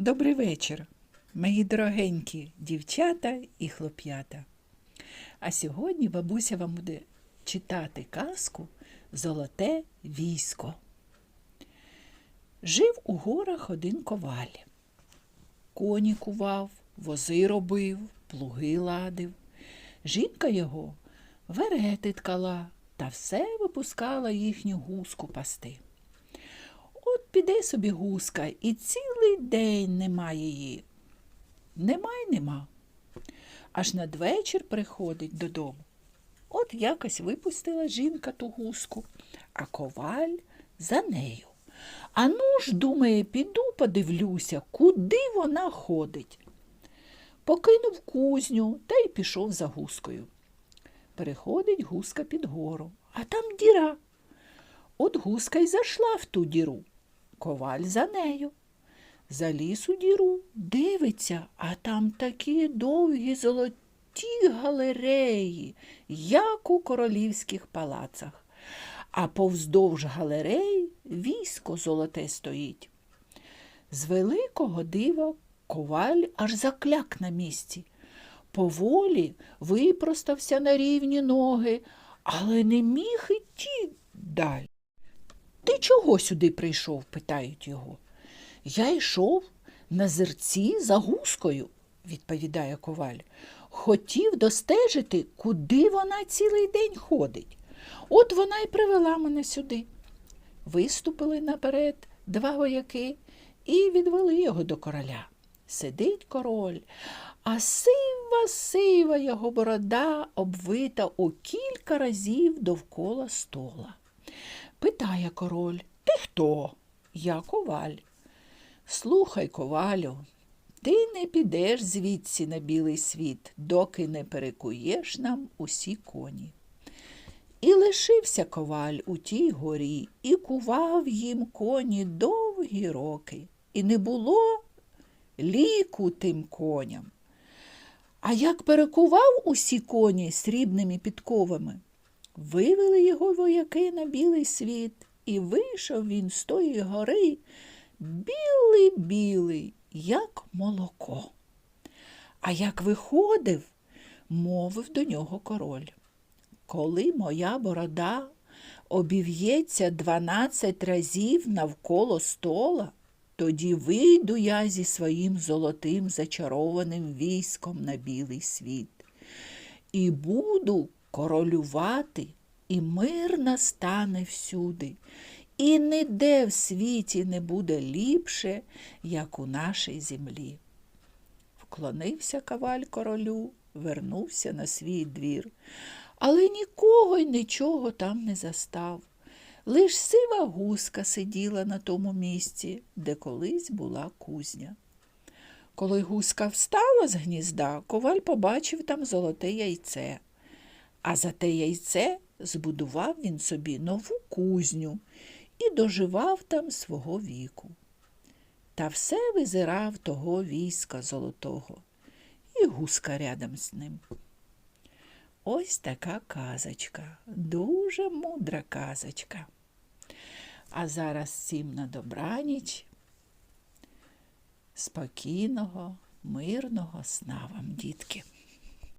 Добрий вечір, мої дорогенькі дівчата і хлоп'ята. А сьогодні бабуся вам буде читати казку Золоте військо. Жив у горах один коваль. Коні кував, вози робив, плуги ладив. Жінка його верети ткала та все випускала їхню гуску пасти. Піде собі гуска, і цілий день нема її. Нема й нема. Аж надвечір приходить додому. От якось випустила жінка ту гуску, а коваль за нею. А ну ж, думає, піду подивлюся, куди вона ходить. Покинув кузню та й пішов за гускою. Переходить гуска під гору, а там діра. От гуска й зайшла в ту діру. Коваль за нею. Заліз у діру, дивиться, а там такі довгі золоті галереї, як у королівських палацах. А повздовж галерей військо золоте стоїть. З великого дива коваль аж закляк на місці. Поволі випростався на рівні ноги, але не міг іти далі. Чого сюди прийшов? питають його. Я йшов на зерці за гускою, відповідає коваль. Хотів достежити, куди вона цілий день ходить. От вона й привела мене сюди. Виступили наперед два вояки і відвели його до короля. Сидить король, а сива сива його борода обвита у кілька разів довкола стола. Питає король, ти хто? Я коваль. Слухай, ковалю, ти не підеш звідси на білий світ, доки не перекуєш нам усі коні. І лишився коваль у тій горі, і кував їм коні довгі роки, і не було ліку тим коням. А як перекував усі коні срібними підковами, вивели його вояки на білий світ, і вийшов він з тої гори білий-білий, як молоко. А як виходив, мовив до нього король. Коли моя борода обів'ється дванадцять разів навколо стола, тоді вийду я зі своїм золотим зачарованим військом на білий світ. І буду королювати, і мир настане всюди, і ніде в світі не буде ліпше, як у нашій землі. Вклонився каваль королю, вернувся на свій двір, але нікого й нічого там не застав. Лиш сива гуска сиділа на тому місці, де колись була кузня. Коли гуска встала з гнізда, коваль побачив там золоте яйце, а за те яйце збудував він собі нову кузню і доживав там свого віку. Та все визирав того війська золотого, і гуска рядом з ним. Ось така казочка, дуже мудра казочка. А зараз всім на добраніч, спокійного, мирного сна вам, дітки.